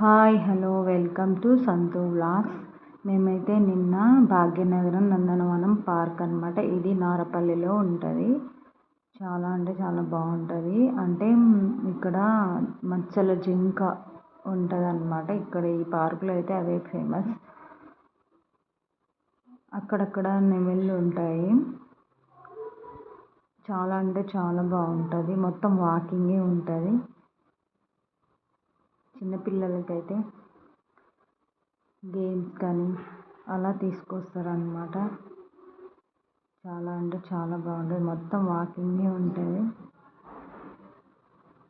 Hi hello welcome to Santhu vlogs. మేమైతే నిన్న భాగ్యనగరం నందనవనం park అనమాట ఇది నారపల్లిలో ఉంటుంది. చాలా అంటే చాలా బాగుంటుంది. అంటే ఇక్కడ మచ్చల జింక ఉంటుంది అనమాట ఇక్కడ ఈ పార్కులో అయితే అవే ఫేమస్. అక్కడక్కడ నెమళ్ళు ఉంటాయి. చాలా అంటే చాలా బాగుంటుంది. మొత్తం వాకింగే ఉంటుంది. చిన్నపిల్లలకైతే గేమ్స్ కానీ అలా తీసుకొస్తారు అన్నమాట చాలా అంటే చాలా బాగుంటుంది. మొత్తం వాకింగే ఉంటుంది.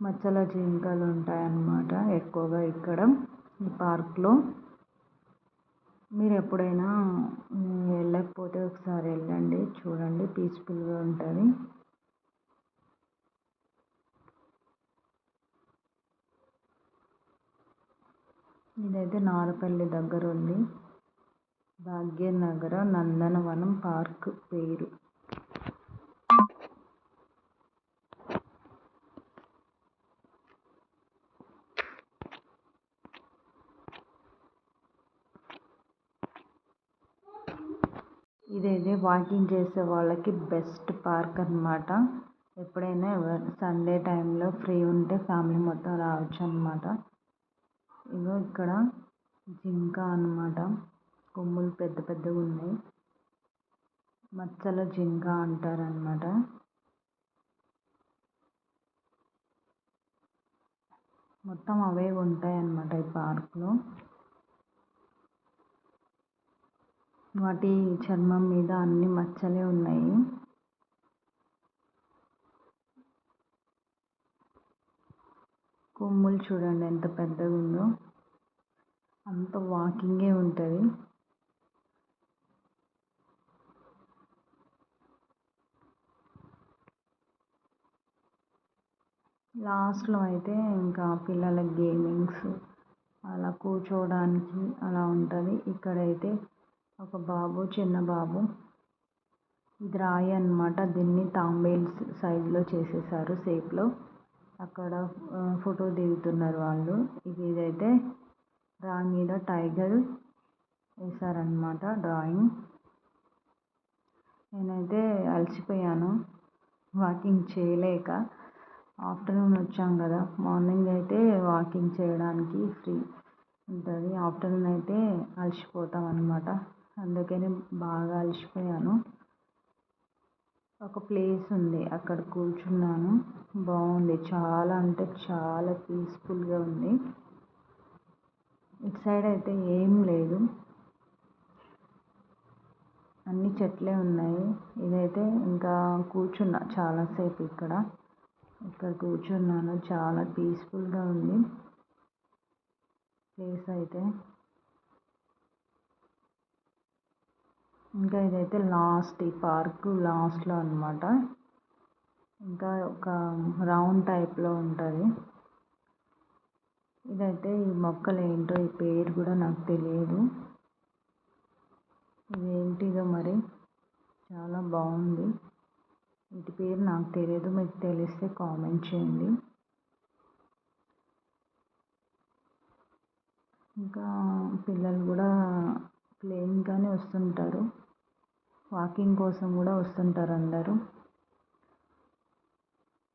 మచ్చల జింకలు ఉంటాయి అన్నమాట ఎక్కువగా ఇక్కడ ఈ పార్క్లో. మీరు ఎప్పుడైనా వెళ్ళకపోతే ఒకసారి వెళ్ళండి చూడండి పీస్ఫుల్గా ఉంటుంది. ఇదైతే నారపల్లి దగ్గర ఉంది. భాగ్యనగర నందనవనం పార్క్ పేరు. ఇదైతే వాకింగ్ చేసే వాళ్ళకి బెస్ట్ పార్క్ అనమాట ఎప్పుడైనా సండే టైంలో ఫ్రీ ఉంటే ఫ్యామిలీ మొత్తం రావచ్చు అనమాట ఇగో ఇక్కడ జింక అన్నమాట. కొమ్ములు పెద్ద పెద్దగా ఉన్నాయి. మచ్చల జింక అంటారనమాట మొత్తం అవే ఉంటాయి అన్నమాట ఈ పార్క్లో. వాటి చర్మం మీద అన్ని మచ్చలే ఉన్నాయి. కొమ్ములు చూడండి ఎంత పెద్దగా ఉందో అంత వాకింగే ఉంటుంది. లాస్ట్లో అయితే ఇంకా పిల్లల గేమింగ్స్ అలా కూర్చోవడానికి అలా ఉంటుంది. ఇక్కడైతే ఒక బాబు చిన్న బాబు ఇది రాయి అనమాట దీన్ని తాంబేల్స్ సైజులో చేసేసారు షేప్లో. అక్కడ ఫోటో దిగుతున్నారు వాళ్ళు. ఇది ఇదైతే దాని మీద టైగర్ వేసారనమాట డ్రాయింగ్. నేనైతే అలసిపోయాను. వాకింగ్ చేయలేక ఆఫ్టర్నూన్ వచ్చాం కదా. మార్నింగ్ అయితే వాకింగ్ చేయడానికి ఫ్రీ ఉంటుంది. ఆఫ్టర్నూన్ అయితే అలసిపోతాం అనమాట అందుకని బాగా అలసిపోయాను. ఒక ప్లేస్ ఉంది. అక్కడ కూర్చున్నాను. బాగుంది. చాలా అంటే చాలా పీస్ఫుల్గా ఉంది. ఇటు సైడ్ అయితే ఏం లేదు. అన్ని చెట్లే ఉన్నాయి. ఇదైతే ఇంకా కూర్చున్నా చాలాసేపు ఇక్కడ. ఇక్కడ కూర్చున్నాను. చాలా పీస్ఫుల్గా ఉంది. ప్లేస్ అయితే ఇంకా ఇదైతే లాస్ట్ ఈ పార్క్ లాస్ట్లో అనమాట ఇంకా ఒక రౌండ్ టైప్లో ఉంటుంది. ఇదైతే ఈ మొక్కలు ఏంటో ఈ పేరు కూడా నాకు తెలియదు. ఇదేంటిదో మరి? చాలా బాగుంది. వీటి పేరు నాకు తెలియదు. మీకు తెలిస్తే కామెంట్ చేయండి. ఇంకా పిల్లలు కూడా ప్లేయింగ్ కానీ వస్తుంటారు. వాకింగ్ కోసం కూడా వస్తుంటారు అందరూ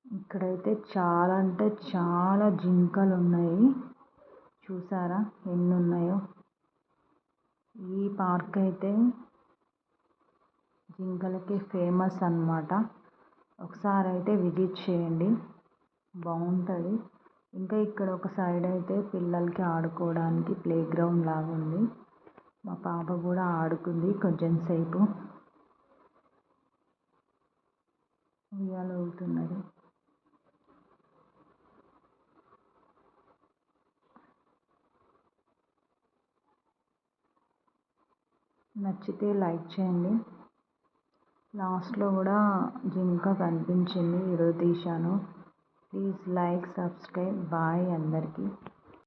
ఇక్కడైతే చాలా అంటే చాలా జింకలు ఉన్నాయి చూసారా ఎన్ని ఉన్నాయో ఈ పార్క్ అయితే జింకలకి ఫేమస్ అనమాట ఒకసారి అయితే విజిట్ చేయండి. బాగుంటుంది ఇంకా ఇక్కడ ఒక సైడ్ అయితే పిల్లలకి ఆడుకోవడానికి ప్లే గ్రౌండ్ లాగా ఉంది మా పాప కూడా ఆడుకుంది కొంచెం సేపు. ఉయ్యాల ఊగుతున్నది. నచ్చితే లైక్ చేయండి. లాస్ట్లో కూడా జింక కనిపించింది ఈరోజు తీశాను. ప్లీజ్ లైక్ సబ్స్క్రైబ్ బాయ్ అందరికీ.